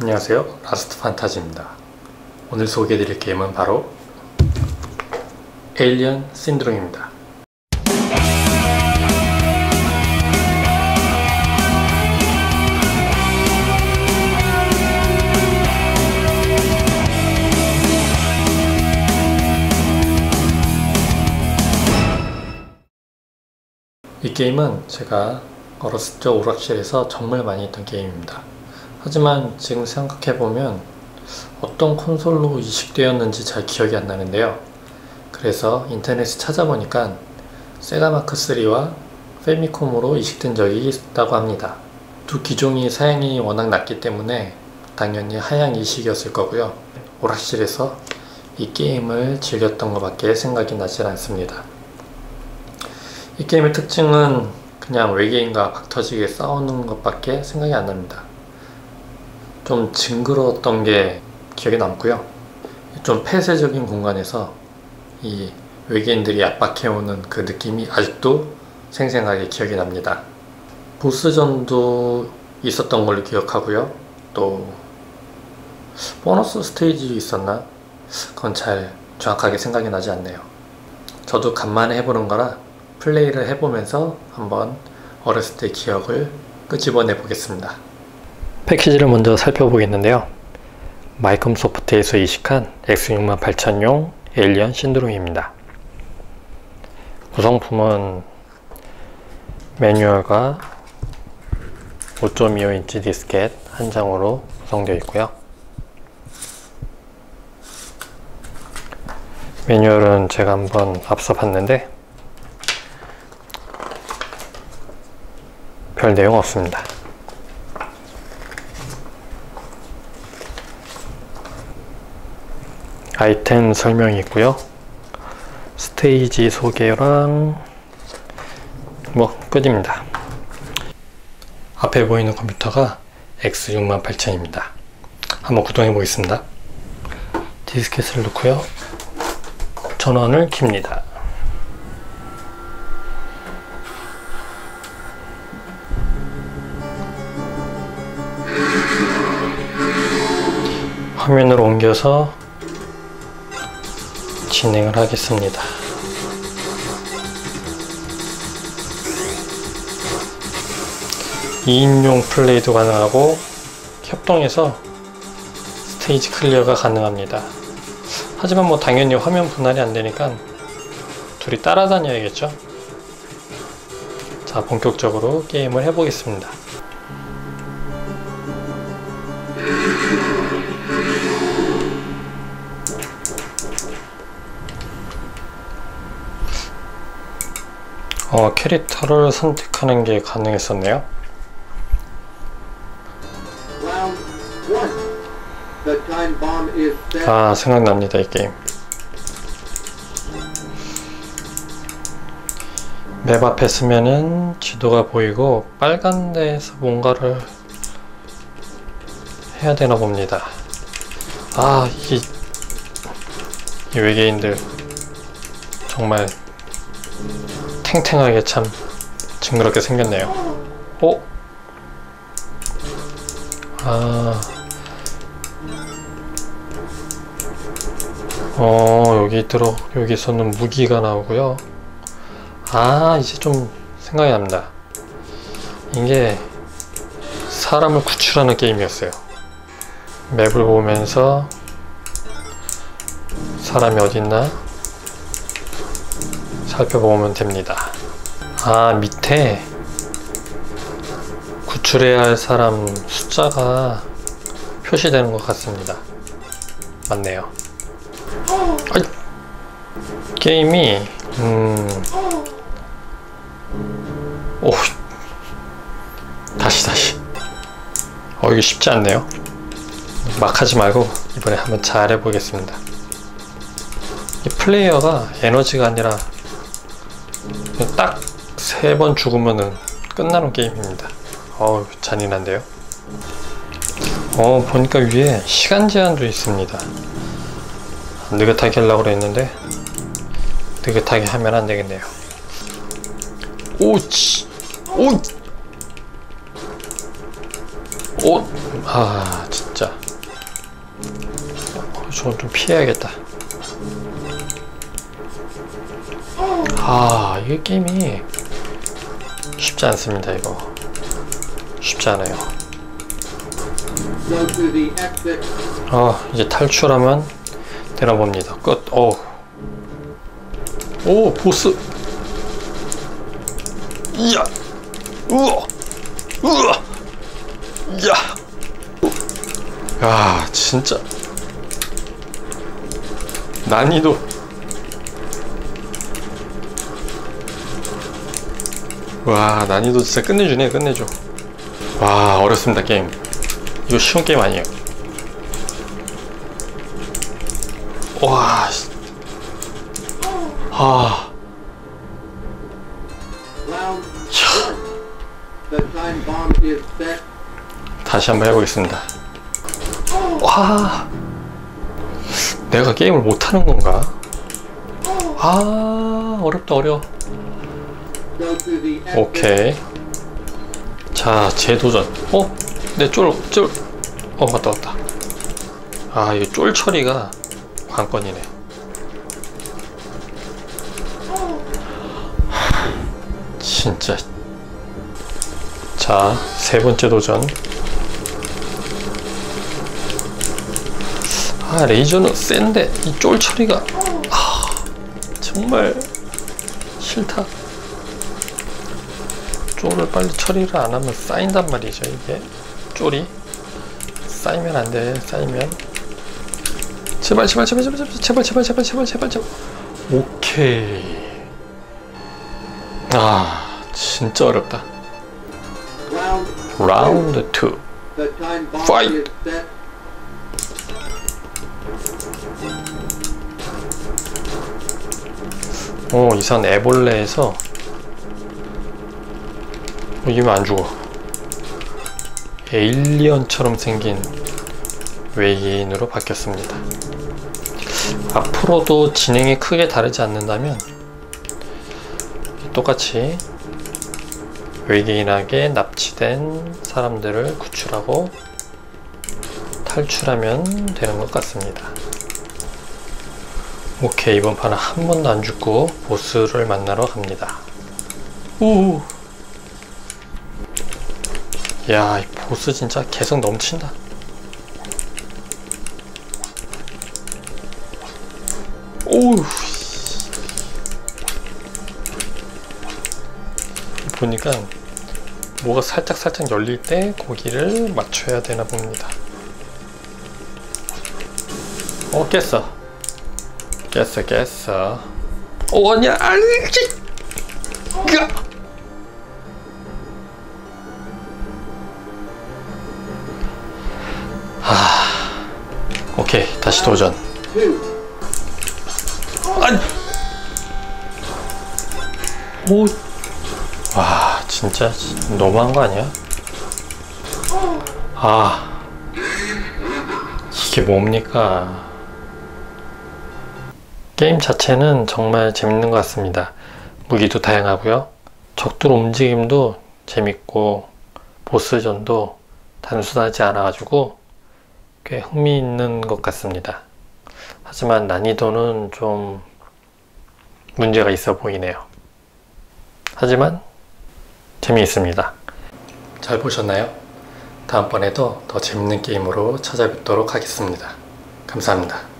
안녕하세요. 라스트 판타지입니다. 오늘 소개해드릴 게임은 바로 에일리언 신드롬입니다. 이 게임은 제가 어렸을 때 오락실에서 정말 많이 했던 게임입니다 하지만 지금 생각해보면 어떤 콘솔로 이식되었는지 잘 기억이 안 나는데요. 그래서 인터넷에 찾아보니까 세가 마크3와 페미콤으로 이식된 적이 있다고 합니다. 두 기종이 사양이 워낙 낮기 때문에 당연히 하향 이식이었을 거고요. 오락실에서 이 게임을 즐겼던 것밖에 생각이 나질 않습니다. 이 게임의 특징은 그냥 외계인과 박터지게 싸우는 것밖에 생각이 안 납니다. 좀 징그러웠던 게 기억에 남고요. 좀 폐쇄적인 공간에서 이 외계인들이 압박해오는 그 느낌이 아직도 생생하게 기억이 납니다. 보스전도 있었던 걸로 기억하고요. 또 보너스 스테이지 있었나? 그건 잘 정확하게 생각이 나지 않네요. 저도 간만에 해보는 거라 플레이를 해보면서 한번 어렸을 때 기억을 끄집어내 보겠습니다. 패키지를 먼저 살펴보겠는데요. 마이컴 소프트에서 이식한 X68000용 에일리언 신드롬입니다. 구성품은 매뉴얼과 5.25인치 디스켓 한 장으로 구성되어 있고요. 매뉴얼은 제가 한번 앞서 봤는데 별 내용 없습니다. 아이템 설명이 있고요. 스테이지 소개랑 뭐 끝입니다. 앞에 보이는 컴퓨터가 X68000입니다. 한번 구동해 보겠습니다. 디스켓을 넣고요. 전원을 킵니다. 화면으로 옮겨서 진행을 하겠습니다. (2인용) 플레이도 가능하고 협동해서 스테이지 클리어가 가능합니다. 하지만 뭐 당연히 화면 분할이 안 되니까 둘이 따라다녀야겠죠? 자 본격적으로 게임을 해보겠습니다. 어, 캐릭터를 선택하는 게 가능했었네요. 아, 생각납니다, 이 게임. 맵 앞에 쓰면은 지도가 보이고 빨간 데에서 뭔가를 해야 되나 봅니다. 아, 이, 이 외계인들 정말 탱탱하게 참 징그럽게 생겼네요. 어? 아... 어 여기 들어 여기서는 무기가 나오고요. 아 이제 좀 생각이 납니다. 이게 사람을 구출하는 게임이었어요. 맵을 보면서 사람이 어딨나 살펴보면 됩니다. 아 밑에 구출해야 할 사람 숫자가 표시되는 것 같습니다. 맞네요. 아이, 게임이 음... 오 다시 다시. 어 이게 쉽지 않네요. 막 하지 말고 이번에 한번 잘 해보겠습니다. 이 플레이어가 에너지가 아니라 딱 세 번 죽으면은 끝나는 게임입니다. 어우 잔인한데요. 어 보니까 위에 시간 제한도 있습니다. 느긋하게 하려고 그랬는데 느긋하게 하면 안 되겠네요. 오치 오 오! 아, 진짜. 저건 좀 피해야겠다. 아, 이게 게임이 쉽지 않습니다, 이거. 쉽지 않아요. 아, 이제 탈출하면 되나 봅니다. 끝. 오. 오, 보스. 이야. 우와. 우와. 야. 야, 진짜. 난이도. 와, 난이도 진짜 끝내주네, 끝내줘. 와, 어렵습니다, 게임. 이거 쉬운 게임 아니에요. 와, 씨. 아. 다시 한번 해보겠습니다. 와, 내가 게임을 못하는 건가? 아, 어렵다, 어려워. 오케이. 자, 재도전. 어? 내 쫄, 쫄. 어, 맞다, 맞다. 아, 이게 쫄 처리가 관건이네. 하, 진짜. 자, 세 번째 도전. 아, 레이저는 센데, 이 쫄 처리가. 아, 정말 싫다. 쫄을 빨리 처리를 안 하면 쌓인단 말이죠 이게 쫄이 쌓이면 안 돼 쌓이면 제발 제발 제발 제발 제발 제발 제발 제발 제발 제발 오케이 아 진짜 어렵다 라운드 2 the time bomb Fight. is set. 오 이상 애벌레에서 어, 이면 안 죽어. 에일리언처럼 생긴 외계인으로 바뀌었습니다. 앞으로도 진행이 크게 다르지 않는다면 똑같이 외계인에게 납치된 사람들을 구출하고 탈출하면 되는 것 같습니다. 오케이 이번 판은 한 번도 안 죽고 보스를 만나러 갑니다. 우 야, 이 보스 진짜 개성 넘친다. 오우. 씨. 보니까 뭐가 살짝 살짝 열릴 때 고기를 맞춰야 되나 봅니다. 어, 깼어. 깼어, 깼어. 오, 아니야, 아니, 그. 오케이, 다시 도전. 오. 와, 진짜 너무한 거 아니야? 아. 이게 뭡니까? 게임 자체는 정말 재밌는 것 같습니다. 무기도 다양하고요. 적들 움직임도 재밌고 보스전도 단순하지 않아 가지고 꽤 흥미있는 것 같습니다. 하지만 난이도는 좀 문제가 있어 보이네요. 하지만 재미있습니다. 잘 보셨나요? 다음번에도 더 재밌는 게임으로 찾아뵙도록 하겠습니다. 감사합니다.